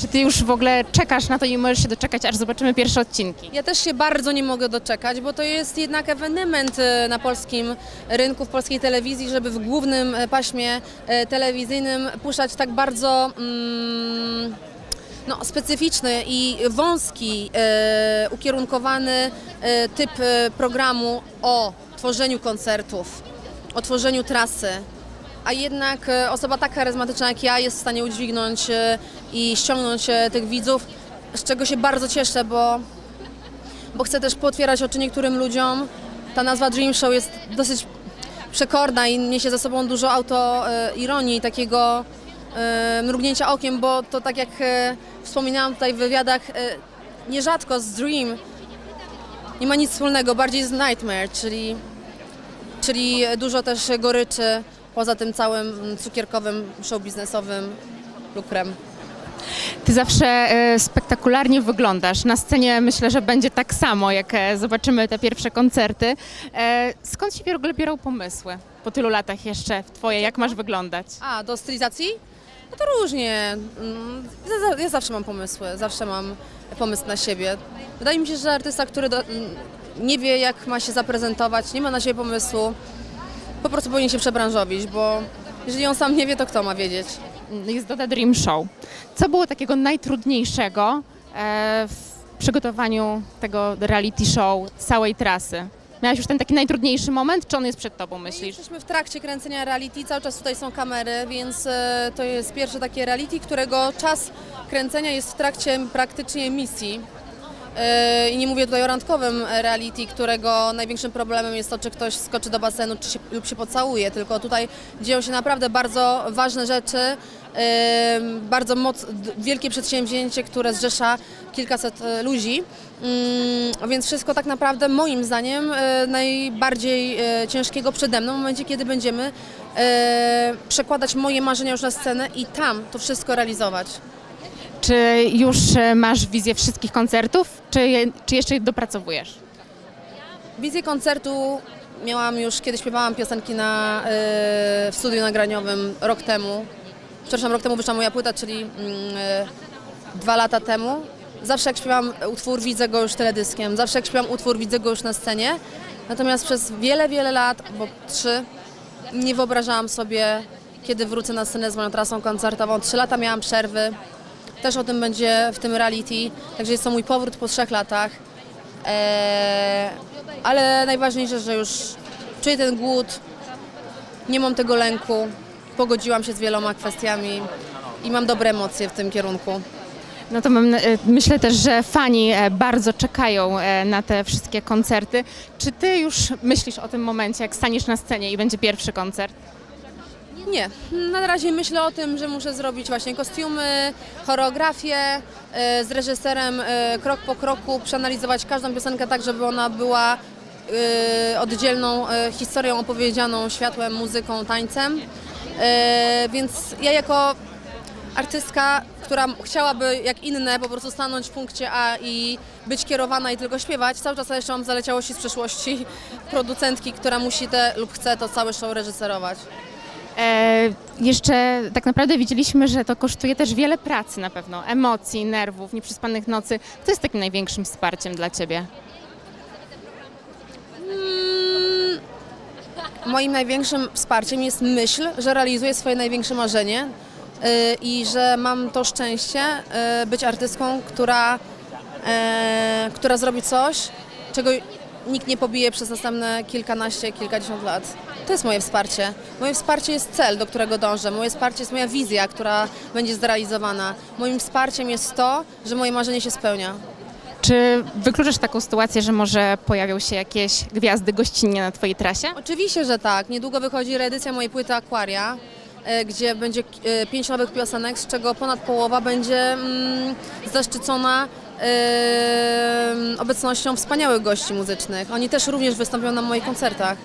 Czy ty już w ogóle czekasz na to i możesz się doczekać, aż zobaczymy pierwsze odcinki? Ja też się bardzo nie mogę doczekać, bo to jest jednak ewenement e, na polskim rynku, w polskiej telewizji, żeby w głównym e, paśmie e, telewizyjnym puszczać tak bardzo mm, no, specyficzny i wąski, e, ukierunkowany e, typ programu o tworzeniu koncertów, o tworzeniu trasy. A jednak e, osoba tak charyzmatyczna jak ja jest w stanie udźwignąć e, i ściągnąć e, tych widzów, z czego się bardzo cieszę, bo bo chcę też pootwierać oczy niektórym ludziom. Ta nazwa Dream Show jest dosyć przekorna i niesie za sobą dużo autoironii takiego mrugnięcia okiem, bo to tak jak wspominałam tutaj w wywiadach, nierzadko z Dream nie ma nic wspólnego, bardziej z Nightmare, czyli, czyli dużo też goryczy poza tym całym cukierkowym, show biznesowym lukrem. Ty zawsze e, spektakularnie wyglądasz. Na scenie myślę, że będzie tak samo, jak e, zobaczymy te pierwsze koncerty. E, Skąd się w ogóle biorą pomysły po tylu latach jeszcze w twoje, jak masz wyglądać? A, do stylizacji? No to różnie. Mm, Ja, za- ja zawsze mam pomysły, zawsze mam pomysł na siebie. Wydaje mi się, że artysta, który nie wie, jak ma się zaprezentować, nie ma na siebie pomysłu, po prostu powinien się przebranżowić, bo jeżeli on sam nie wie, to kto ma wiedzieć? Jest Doda Dream Show. Co było takiego najtrudniejszego e, w przygotowaniu tego reality show, całej trasy? Miałaś już ten taki najtrudniejszy moment, czy on jest przed tobą, myślisz? Jesteśmy w trakcie kręcenia reality, cały czas tutaj są kamery, więc e, to jest pierwsze takie reality, którego czas kręcenia jest w trakcie praktycznie emisji. E, I nie mówię tutaj o randkowym reality, którego największym problemem jest to, czy ktoś skoczy do basenu czy się, lub się pocałuje, tylko tutaj dzieją się naprawdę bardzo ważne rzeczy, e, bardzo moc, wielkie przedsięwzięcie, które zrzesza kilkaset e, ludzi. Mm, więc wszystko tak naprawdę moim zdaniem najbardziej ciężkiego przede mną w momencie, kiedy będziemy przekładać moje marzenia już na scenę i tam to wszystko realizować. Czy już e, masz wizję wszystkich koncertów, czy, czy jeszcze je dopracowujesz? Wizję koncertu miałam już, kiedy śpiewałam piosenki na, e, w studiu nagraniowym rok temu. Przepraszam, rok temu wyszła moja płyta, czyli mm, e, dwa lata temu. Zawsze jak śpiewam utwór, widzę go już teledyskiem. Zawsze jak śpiewam utwór, widzę go już na scenie. Natomiast przez wiele, wiele lat, bo trzy, nie wyobrażałam sobie, kiedy wrócę na scenę z moją trasą koncertową. Trzy lata miałam przerwy. Też o tym będzie w tym reality. Także jest to mój powrót po trzech latach. Eee, ale najważniejsze, że już czuję ten głód, nie mam tego lęku, pogodziłam się z wieloma kwestiami i mam dobre emocje w tym kierunku. No to mam, e, myślę też, że fani e, bardzo czekają e, na te wszystkie koncerty. Czy ty już myślisz o tym momencie, jak staniesz na scenie i będzie pierwszy koncert? Nie, na razie myślę o tym, że muszę zrobić właśnie kostiumy, choreografię, e, z reżyserem e, krok po kroku przeanalizować każdą piosenkę tak, żeby ona była e, oddzielną historią opowiedzianą światłem, muzyką, tańcem. Więc ja jako artystka, która chciałaby jak inne po prostu stanąć w punkcie A i być kierowana i tylko śpiewać, cały czas jeszcze mam zaleciałości z przeszłości producentki, która musi te lub chce to całe show reżyserować. E, jeszcze tak naprawdę widzieliśmy, że to kosztuje też wiele pracy na pewno, emocji, nerwów, nieprzespanych nocy. Kto jest takim największym wsparciem dla ciebie? Moim największym wsparciem jest myśl, że realizuję swoje największe marzenie yy, i że mam to szczęście yy, być artystką, która, yy, która zrobi coś, czego nikt nie pobije przez następne kilkanaście, kilkadziesiąt lat. To jest moje wsparcie. Moje wsparcie jest cel, do którego dążę. Moje wsparcie jest moja wizja, która będzie zrealizowana. Moim wsparciem jest to, że moje marzenie się spełnia. Czy wykluczasz taką sytuację, że może pojawią się jakieś gwiazdy gościnnie na twojej trasie? Oczywiście, że tak. Niedługo wychodzi reedycja mojej płyty Aquaria, e, gdzie będzie e, pięć nowych piosenek, z czego ponad połowa będzie mm, zaszczycona obecnością wspaniałych gości muzycznych. Oni też również wystąpią na moich koncertach.